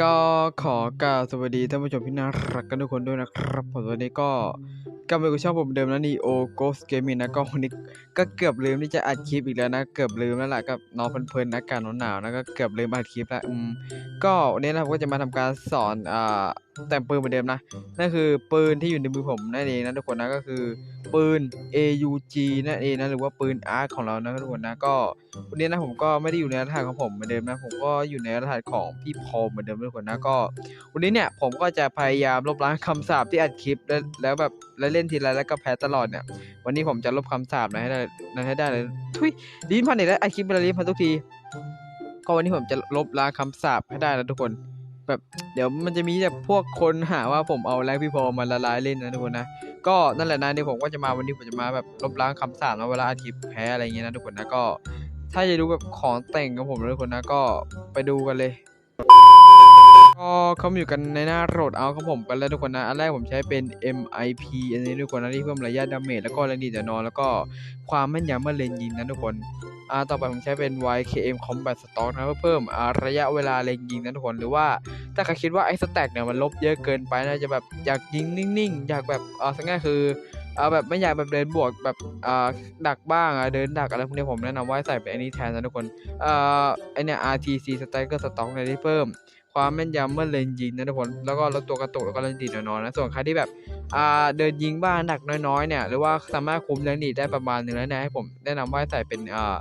ก็ขอกล่าวสวัสดีท่านผู้ชมที่น่ารักกันทุกคนด้วยนะครับผมวันนี้ก็กลับมาอยู่กับช่องผมเดิมนะนีโอโกสเกมินนะก็วันนี้ก็เกือบลืมที่จะอัดคลิปอีกแล้วนะ เกือบลืมแล้วล่ะกับน้องเพลินๆนะกาศหนาวๆนะก็เกือบลืมอัดคลิปแล้วอืมก็วันนี้นะผมก็จะมาทำการสอนอ่าแต่งปืนเหมือนเดิมนะนั่นคือปืนที่อยู่ในมือผมนั่นเองนะทุกคนนะก็คือปืน AUG นั่นเองนะหรือว่าปืนอาร์ของเรานะทุกคนนะก็วันนี้นะผมก็ไม่ได้อยู่ในรหัสของผมเหมือนเดิมนะผมก็อยู่ในรหัสของพี่พอเหมือนเดิมทุกคนนะก็ วันนี้เนี่ยผมก็จะพยายามลบล้างคำสาปที่อัดคลิปแล้วแล้วแบบแล้วเล่นทีไรแล้วก็แพ้ตลอดเนี่ย วันนี้ผมจะลบคำสาปนะให้ได้นะให้ได้เลย ทุยลิ้นพันอีกแล้วอัดคลิปไปแล้วลิ้นพันทุกที ก็วันนี้ผมจะลบล้างคำสาปให้ได้แล้วทุกคน แบบเดี๋ยวมันจะมีแบบพวกคนหาว่าผมเอาแรงพี่พอมาละลายเล่นนะทุกคนนะ ก็นั่นแหละนะเดี๋ยวผมก็จะมาวันนี้ผมจะมาแบบลบล้างคำสาปนะเวลาอัดคลิปแพ้อะไรเงี้ยนะทุกคนนะก็ ถ้าจะดูแบบของแต่งของผมนะทุกคนนะก็ไปดูกันเลย ก็เขามอยู่กันในหน้าโหลดเอาของผมกันแล้วทุกคนนะ อันแรกผมใช้เป็น MIP อันนี้ทุกคนนะที่เพิ่มระยะดาเมจแล้วก็แรงดีแต่นอนแล้วก็ความแม่นยำเมื่อเลนยิงนะทุกคนอ่าต่อไปผมใช้เป็น YKM Combat Stock นะเพื่อเพิ่มอ่าระยะเวลาเลนยิงนะทุกคนหรือว่าถ้าใครคิดว่าไอ้สแต็กเนี่ยมันลบเยอะเกินไปนะจะแบบอยากยิงนิ่งๆ อยากแบบอ่าสังง่ายคือเอาแบบไม่อยากแบบเดินบวกแบบอ่าดักบ้างอะเดินดักอะไรพวกนี้ผมแนะนำว่าใส่เป็นอันนี้แทนนะทุกคนอ่าไอเนี่ย RTC Striker Stock เนี่ยที่เพิ่ม ความแม่นยำเมื่อเลนยิงนะทุกคนแล้วก็ลดตัวกระตุกแล้วก็แรงดีดน้อยๆนะส่วนใครที่แบบอ่าเดินยิงบ้านหนักน้อยๆเนี่ยหรือว่าสามารถคุมแรงดีดได้ประมาณนึงแล้วเนะให้ผมแนะนำว่าใส่เป็นอ่า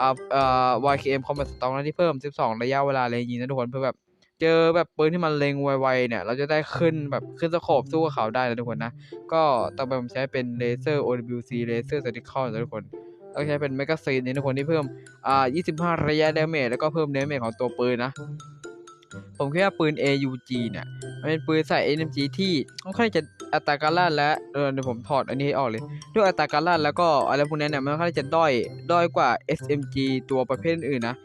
อ่าอ่า YKM Combat Stock นะที่เพิ่ม 12 ระยะเวลาเลนยิงนะทุกคนเพื่อแบบเจอแบบปืนที่มันเล็งไวๆเนี่ย เราจะได้ขึ้นแบบขึ้นสโคปสู้กับเขาได้นะทุกคนนะ ก็ต่อไปผมใช้เป็นเลเซอร์ OWC เลเซอร์ Surgical นะทุกคนแล้วใช้เป็นแมกกาซีนนี่ทุกคนที่เพิ่มอ่า25 ระยะดาเมจแล้วก็เพิ่มเดาเมจของตัวปืนนะ ผมคิดว่าปืน AUG เนี่ยมันเป็นปืนใส่ NMG ที่ค่อนข้างจะอัตราการลั่นและเดี๋ยวผมถอดอันนี้ให้ออกเลย ด้วยอัตราการลั่นแล้วก็อะไรพวกนี้เนี่ยมันค่อนข้างจะด้อยด้อยกว่า SMG ตัวประเภทอื่นนะ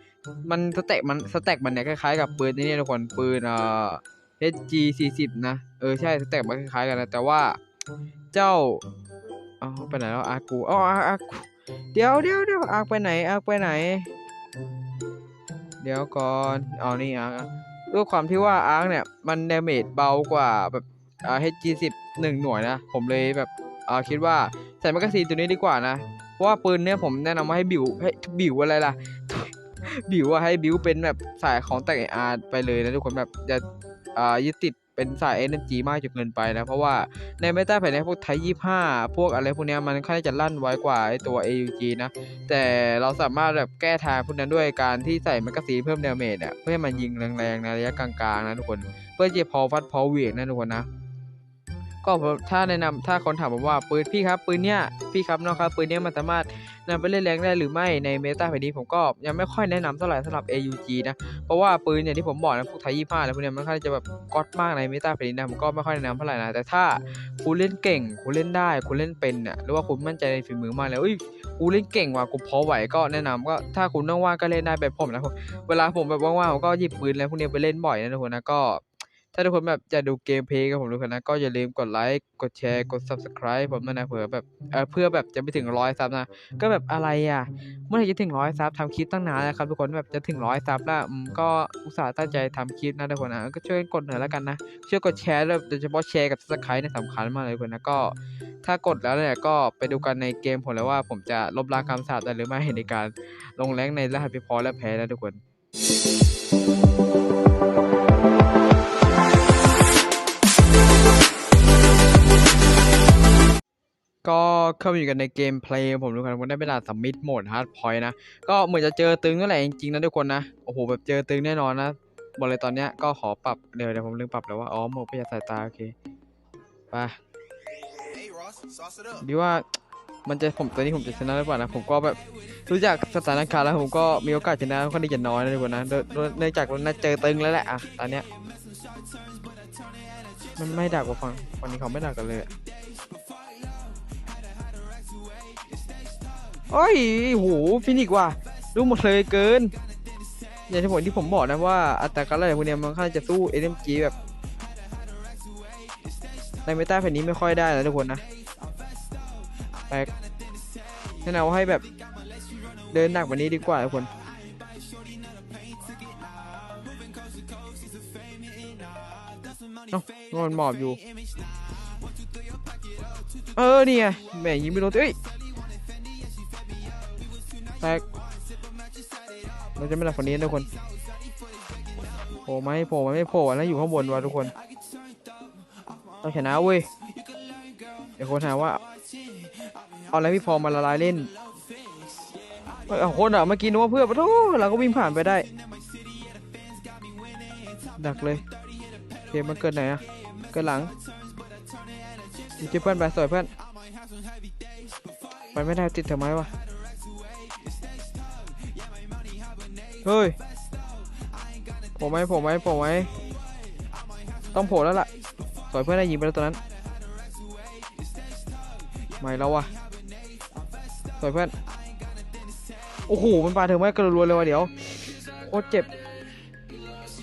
มันสเต็กมันสเต็กมันเนี่ยคล้ายๆกับปืนนี่ทุกคนปืนเอ่อ HG 40นะเออใช่สเต็กมันคล้ายๆกันนะแต่ว่าเจ้าเอาไปไหนแล้วอากูอ๋ออาอากูเดี๋ยวเดี๋ยวเดี๋ยวอาร์คไปไหนอาร์คไปไหน เดี๋ยวก่อนเอานี่อาร์คอะ ด้วยความที่ว่าอาร์คเนี่ยมันดาเมจเบากว่าแบบอ่า HG 10 หนึ่งหน่วยนะ ผมเลยแบบอ่าคิดว่าใส่แมกกาซีนตัวนี้ดีกว่านะเพราะว่าปืนเนี่ยผมแนะนำว่าให้บิวให้บิวอะไรล่ะ บิวว่าให้บิวเป็นแบบสายของแต่งอาร์ไปเลยนะทุกคนแบบจะอ่ายึดติดเป็นสาย NMG มากจนเกินไปนะ เพราะว่าในเมตาแผ่นในพวกไทยยี่ห้าพวกอะไรพวกเนี้ยมันค่อนข้างจะลั่นไว้กว่าไอตัว AUG นะ แต่เราสามารถแบบแก้ทางพวกนั้นด้วยการที่ใส่แมกกาซีนเพิ่มดาเมจอะเพื่อให้มันยิงแรงๆในระยะกลางๆนะทุกคน เพื่อจะพอฟัดพอเหวี่ยงนะทุกคนนะก็ถ้าแนะนำถ้าคนถามผมว่าปืนพี่ครับปืนเนี้ยพี่ครับน้องครับปืนเนี้ยมันสามารถ นำไปเล่นแรงได้หรือไม่ในเมตาแผ่นนี้ผมก็ยังไม่ค่อยแนะนำเท่าไหร่สำหรับ AUG นะ เพราะว่าปืนอย่างที่ผมบอกนะพวกไทยยี่ห้าอะไรพวกเนี้ยมันค่อนข้างจะแบบก๊อตมากในเมตาแผ่นนี้นะผมก็ไม่ค่อยแนะนำเท่าไหร่นะแต่ถ้าคุณเล่นเก่งคุณเล่นได้คุณเล่นเป็นเนี่ยหรือว่าคุณมั่นใจในฝีมือมากเลยเอ้ยกูเล่นเก่งว่ะกูพอไหวก็แนะนำก็ถ้าคุณว่างๆก็เล่นได้แบบผมนะเวลาผมแบบว่างๆผมก็หยิบปืนอะไรพวกเนี้ยไปเล่นบ่อยนะทุกคนนะก็ ถ้าทุกคนแบบจะดูเกมเพลย์กับผมทุกคนนะ ก็อย่าลืมกดไลค์กดแชร์กด subscribe ผมด้วยนะเผื่อแบบเออเพื่อแบบจะไปถึงร้อยซับนะ ก็แบบอะไรอะ เมื่อไหร่จะถึงร้อยซับทำคลิปตั้งนานแล้วครับทุกคนแบบจะถึงร้อยซับแล้วอืมก็อุตส่าห์ตั้งใจทำคลิปนะทุกคนนะก็ช่วยกดหน่อยแล้วกันนะช่วยกดแชร์ด้วยโดยเฉพาะแชร์กับ subscribe เนี่ยสำคัญมากเลยทุกคนนะก็ ถ้ากดแล้วเนี่ยก็ไปดูกันในเกมผมเลยว่าผมจะลบล้างคำสาปได้หรือไม่ในการลงแรงในรหัสพิพอและแพ้นะทุกคน ก็เข้ามาอยู่กันในเกมเพลย์ผมทุกคนผมได้เวลาสัมมิตโหมดฮาร์ดพอยต์นะ ก็เหมือนจะเจอตึงนั่นแหละจริงๆนะทุกคนนะ โอ้โหแบบเจอตึงแน่นอนนะบอกเลยตอนเนี้ยก็ขอปรับเดี๋ยวเดี๋ยวผมลืมปรับแล้วว่าอ๋อโหมดประหยัดสายตา โอเคไปดีว่ามันจะผมตอนนี้ผมจะชนะหรือเปล่านะ ผมก็แบบรู้จักสถานการณ์แล้วผมก็มีโอกาสชนะค่อนข้างที่จะน้อยนะทุกคนนะเนื่องจากว่าน่าเจอตึงแล้วแหละอะตอนเนี้ยมันไม่ดักกว่าฝั่งฝั่งนี้เขาไม่ดักกันเลย โอ้ยโหฟินิกว่ะรู้หมดเลยเกิน อย่างที่ผมที่ผมบอกนะว่าอัตราการไล่พวกเนี้ยมันค่อนจะสู้เอ็มจีแบบในเมตาแผ่นนี้ไม่ค่อยได้นะทุกคนนะแต่แนะนำว่าให้แบบเดินหนักกว่านี้ดีกว่าทุกคนเอ้านอนหมอบอยู่ เออเนี่ยแม่ยิงไม่ลดเอ้ย แตกเราจะไม่หลับฝั่งนี้ทุกคนโผล่ไหมโผล่ไหมไม่โผล่แล้วอยู่ข้างบนว่ะทุกคนต้องชนะเว้ยเดี๋ยวคนหาว่าเอาอะไรพี่พอมาละลายเล่นเอาคนอะเมื่อกี้นึกว่าเพื่อนปะโทเราก็วิ่งผ่านไปได้ ดักเลยเกมมันเกิดไหนอะเกิดหลังดีเพื่อนไปสวยเพื่อนไปไม่ได้ติดทำไมวะ เฮ้ยโผล่ไหมโผล่ไหมโผล่ไหมต้องโผล่แล้วล่ะสวยเพื่อนได้ยิงไปแล้วตัวนั้นไม่แล้ววะสวยเพื่อนโอ้โหมันปาเธอไม่กระรัวเลยว่ะเดี๋ยวโคตรเจ็บ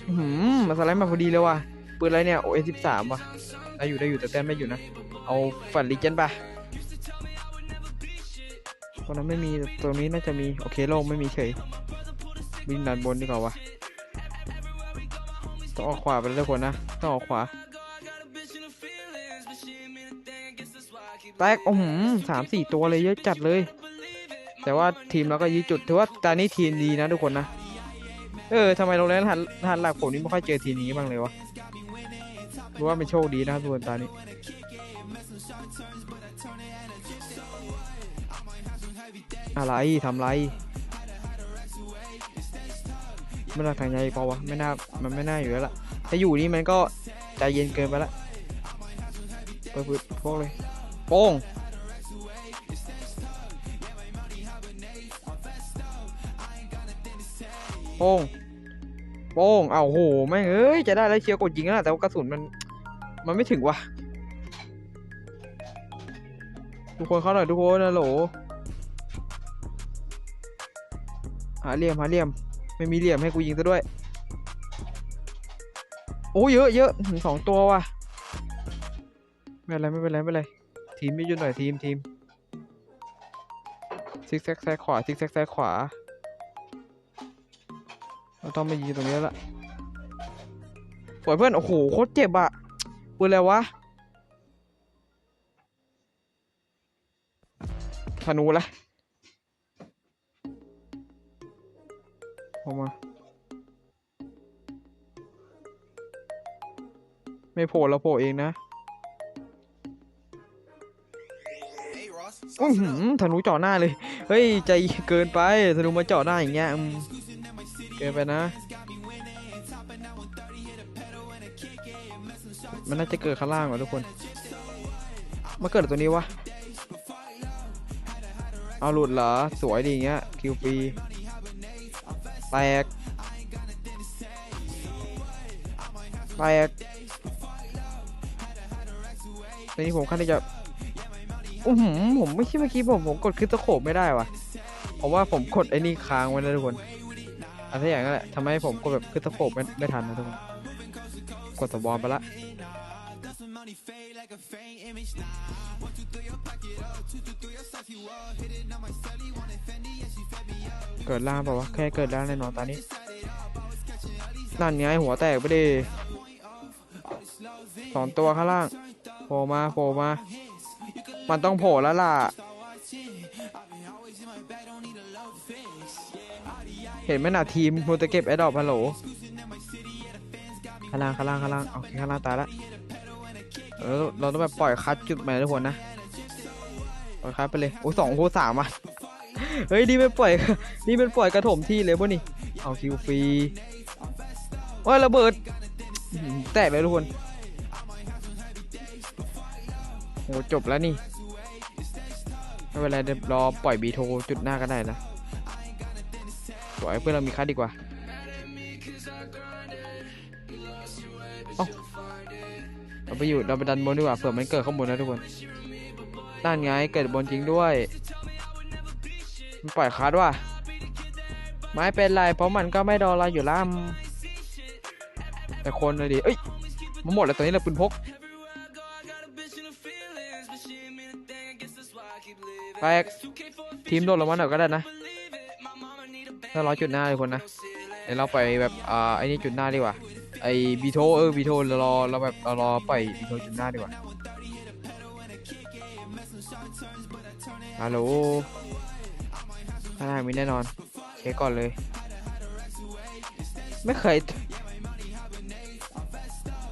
อื้อหืมมาสไลด์มาพอดีเลยว่ะปืนอะไรเนี่ย OS 13ว่ะได้อยู่ได้อยู่แต่แต้มไม่อยู่นะเอาฝันลีเจนไปตรงนั้นไม่มีต่ตรงนี้น่าจะมีโอเคโล่งไม่มีเฉย วิ่งด้านบนดีกว่าวะต้องออกขวาไปแล้วทุกคนนะ ต้องออกขวาแตกโอ้โหสามสี่ตัวเลยเยอะจัดเลย แต่ว่าทีมเราก็ยีจุดถือว่าตอนนี้ทีมดีนะทุกคนนะ เออทำไมโรงเรียนหันหันหลักผมนี่ไม่ค่อยเจอทีมนี้บ้างเลยวะรู้ว่าเป็นโชคดีนะครับทุกคนตอนนี้อะไรทำไร ม่น่าทางใหญ่เปล่าวะไม่น่ามันไม่น่าอยู่แล้วล่ะถ้าอยู่นี่มันก็ใจเย็นเกินไปละเปิดปึ๊บพวกเลยโป้งโป้งโป้งเอาโหแม่งเอ้ยจะได้แล้วเชียร์กดยิงแล้วแต่ว่ากระสุนมันมันไม่ถึงว่ะทุกคนเข้าหน่อยทุกคนนะโหลหาเหลี่ยมหาเหลี่ยม ไม่มีเหลี่ยมให้กูยิงซะด้วย โอ้เยอะเยอะถึงสองตัวว่ะ ไม่เป็นไรไม่เป็นไรไม่เป็นไร ทีมไม่ยุ่นหน่อยทีมทีมซิกแซกซ้ายขวาซิกแซกซ้ายขวา เราต้องไปยิงตรงนี้แล้วล่ะปล่อยเพื่อน โอ้โหโคตรเจ็บอะปืนอะไรวะธนูละ ออกมา ไม่โผล่เราโผล่เองนะ Hey, Ross. อื้อ Sauce it หื up. อธนูเจ่อหน้าเลย เฮ้ย ใจเกินไปธนูมาเจ่อหน้าอย่างเงี้ยอืมเกินไปนะ มันน่าจะเกิดข้างล่างว่ะทุกคน มาเกิดตัวนี้วะ เอาหลุดเหรอ สวยดีอย่างเงี้ย คิวฟรี แตก แตกตอนนี้ผมขั้นที่จะอือหือผมไม่ใช่เมื่อกี้ผมผมกดคริสโตโคบไม่ได้วะเพราะว่าผมกดไอ้นี่ค้างไว้นะทุกคนอะไรอย่างนั้นแหละทำให้ผมกดแบบคริสโตโคบไม่ไม่ทันนะทุกคน กดสวอมไปละ เกิดล่างปล่าวะ แค่เกิดล่างแน่นอนตอนนี้ นั่นไงหัวแตกไปดิสองตัวข้างล่างโผล่มาโผล่มา มันต้องโผล่แล้วล่ะ เห็นไหมน่ะทีมมูตะเก็บแอดดอปฮัลโหลข้างล่างข้างล่างข้างล่างโอเคข้างล่างตายละเออเราต้องแบบปล่อยคัดจุดใหม่ทุกคนนะปล่อยคัดไปเลย โอ้สองโคสามอะ เฮ้ย นี่เป็นปล่อย นี่เป็นปล่อยกระถมที่เลยป่ะนี่ เอาคิวฟรีว่าระเบิด แตกเลยทุกคนโหจบแล้วนี่ไม่เป็นไรเดี๋ยวรอปล่อยบีโทจุดหน้าก็ได้นะปล่อยเพื่อนเรามีค่าดีกว่าเอ้าเราไปอยู่เราไปดันบนดีกว่าเผื่อมันเกิดข้างบนนะทุกคนด้านไงเกิดบนจริงด้วย มันปล่อยคัดว่ะไม่เป็นไร เพราะมันก็ไม่โดนเราอยู่ล่ำแต่คนเลยดิเอ้ยมันหมดแล้วตอนนี้เราปืนพกแตกทีมโดนลงมาหน่อยก็ได้นะถ้าร้อยจุดหน้าเลยคนนะ เดี๋ยวเราไปแบบอ่าไอ้นี่จุดหน้าดีกว่า ไอ้บีโทเออบีโทเรารอเราแบบเรารอปล่อยบีโทจุดหน้าดีกว่าฮัลโหล ข้างหน้ามีแน่นอน เช็คก่อนเลย ไม่เคย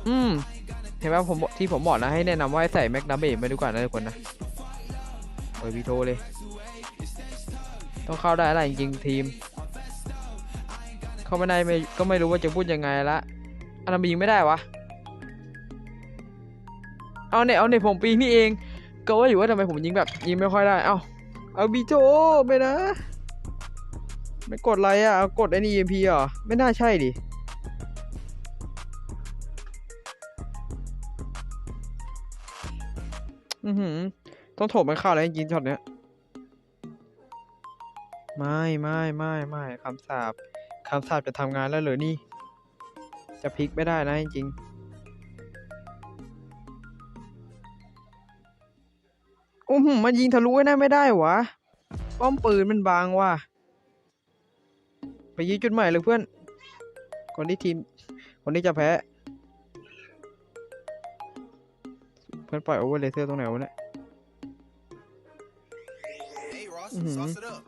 อืม เห็นไหมผมที่ผมบอกนะ ให้แนะนำว่าให้ใส่แม็กนัมเบรมาดีกว่านะทุกคนนะเปิดวีโทเลย ต้องเข้าได้อะไรจริงทีม เข้าไม่ได้ไม่ก็ไม่รู้ว่าจะพูดยังไงละอันนั้นมันยิงไม่ได้วะ เอาเนี่ยเอาเนี่ยผมปีนี่เอง ก็ว่าอยู่ว่าทำไมผมยิงแบบยิงไม่ค่อยได้ เอาเอาบีโจไม่นะ ไม่กดอะไรอะเอากดไอ้นี่ EMP เหรอ ไม่น่าใช่ดิ อือหือ ต้องโถมมันเข้าแล้วจริงช็อตเนี้ย ไม่ไม่ไม่ไม่คำสาปคำสาปจะทำงานแล้วเหรอนี่ จะพลิกไม่ได้นะจริงอือหือมันยิงทะลุไว้หน้ไม่ได้วะ ป้อมปืนมันบางว่ะ ไปยิงจุดใหม่เลยเพื่อน คนที่ทีม คนที่จะแพ้ เพื่อนปล่อยโอเวอร์เลเซอร์ตรงไหนวะเนี่ย Hey, Ross, Mhm. sauce it up.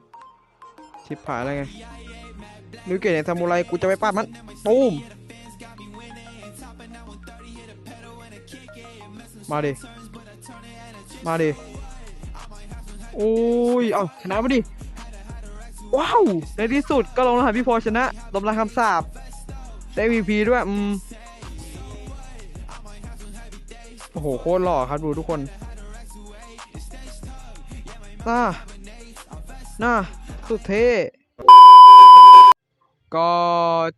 ชิบหายอะไรไงนิวเกตในซามูไรกูจะไปปาดมันตูมมาดิ มาดิ โอ้ย เอาชนะมาดิ ว้าว ในที่สุดก็ลงรหัสพี่พอชนะลมลางคำสาบได้ VP ด้วย อืม โอ้โห โคตรหล่อครับดูทุกคนน่าน่าสุดเท่ ก็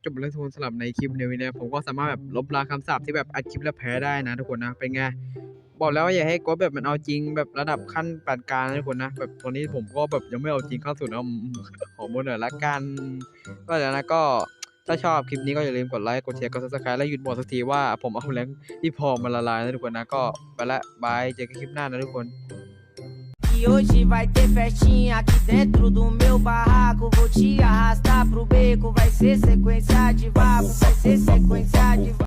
จบเลยทุกคนสำหรับในคลิปในวันนี้ผมก็สามารถแบบลบล้างคำสาปที่แบบอัดคลิปแล้วแพ้ได้นะทุกคนนะเป็นไงบอกแล้วว่าอย่าให้กดแบบมันเอาจริงแบบระดับขั้นปานกลางนะทุกคนนะแบบตอนนี้ผมก็แบบยังไม่เอาจริงเข้าสู่นะอืมขอโมเดลละกันก็เดี๋ยวนะก็ถ้าชอบคลิปนี้ก็อย่าลืมกดไลค์กดแชร์กดซับสไครต์และหยุดบ่นสักทีว่าผมเอาแรงที่พอมาละลายนะทุกคนนะก็ไปละบายเจอกันคลิปหน้านะทุกคน E hoje vai ter festinha aqui dentro do meu barraco. Vou te arrastar pro beco. Vai ser sequência de vapo, vai ser sequência de vapo.